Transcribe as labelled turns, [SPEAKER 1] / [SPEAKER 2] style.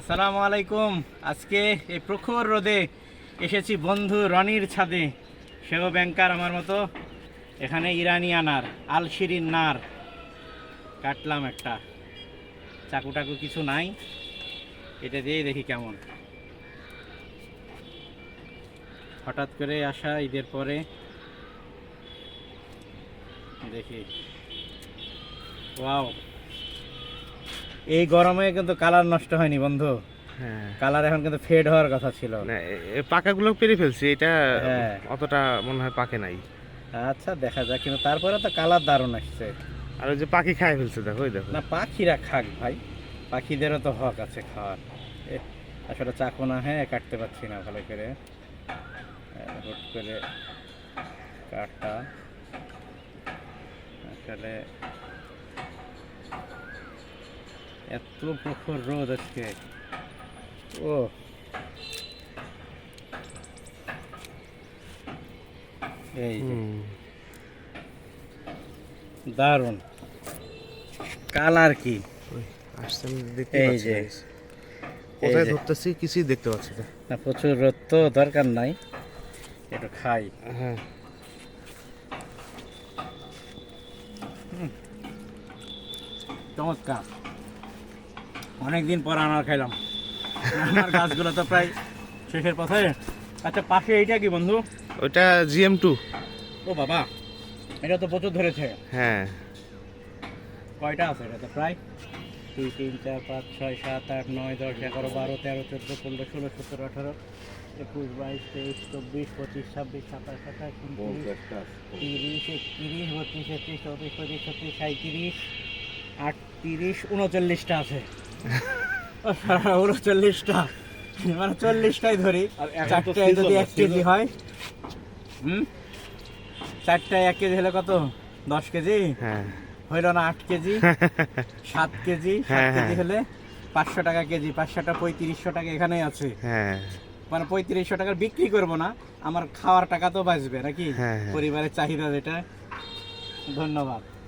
[SPEAKER 1] আসসালামু আলাইকুম আজকে এই প্রখর রোদে এসেছি বন্ধু রনির ছাদে সেও ব্যাংকার আমার মতো এখানে ইরানি আনার আলশিরিন নার কাটলাম একটা চাকু টাকু কিছু নাই এটা দিয়েই দেখি কেমন হঠাৎ করে আসা ঈদের পরে দেখি ওয়াও এই গরমে কিন্তু কালার নষ্ট হয়নি বন্ধু হ্যাঁ। কালার এখন কিন্তু ফেড হওয়ার কথা ছিল
[SPEAKER 2] পাকাগুলো পেরে ফেলছি এটা হ্যাঁ। অতটা মনে হয় পাকে নাই
[SPEAKER 1] আচ্ছা দেখা যাক কিন্তু তারপরে তো কালার দারুণ আসছে
[SPEAKER 2] আর ওই যে পাখি খায় ফেলছে দেখো ওই দেখো
[SPEAKER 1] না পাখিরা খাক ভাই পাখিদেরও তো হক আছে খাওয়ার আসলে চাকু না হ্যাঁ কাটতে পারছি না ভালো করে হুট করে কাটা আসলে এত প্রখর রোদ আজকে ও এই দারুণ কালার কি
[SPEAKER 2] দেখতে কোথায় ধরতেছি কিছুই দেখতে পাচ্ছি
[SPEAKER 1] না প্রচুর রোদ তো দরকার নাই একটু খাই হ্যাঁ চমৎকার অনেকদিন পর আনার খাইলাম গাছগুলো তো প্রায় শেষের পথে আচ্ছা পাশে এইটা কি বন্ধু
[SPEAKER 2] ওটা জিএম টু
[SPEAKER 1] ও বাবা এটা তো প্রচুর ধরেছে হ্যাঁ কয়টা আছে এটা তো প্রায় দুই তিন চার পাঁচ ছয় সাত আট নয় দশ এগারো বারো তেরো চোদ্দো পনেরো ষোলো সতেরো আঠারো একুশ বাইশ তেইশ চব্বিশ পঁচিশ ছাব্বিশ সাতাশ আঠাশ উনত্রিশ তিরিশ একত্রিশ বত্রিশ একত্রিশ চৌত্রিশ পঁচিশ ছত্রিশ সাঁত্রিশ আটত্রিশ উনচল্লিশটা আছে ওগুলো মানে চল্লিশটাই ধরি চারটায় যদি এক কেজি হয় হুম চারটায় এক কেজি হলে কত দশ কেজি হ্যাঁ। হইল না আট কেজি সাত কেজি সাত হ্যাঁ, কেজি হ্যাঁ। হলে পাঁচশো টাকা কেজি পাঁচশোটা পঁয়ত্রিশশো টাকা এখানেই আছে মানে পঁয়ত্রিশশো টাকা বিক্রি করব না আমার খাওয়ার টাকা তো বাঁচবে নাকি পরিবারের চাহিদা যেটা ধন্যবাদ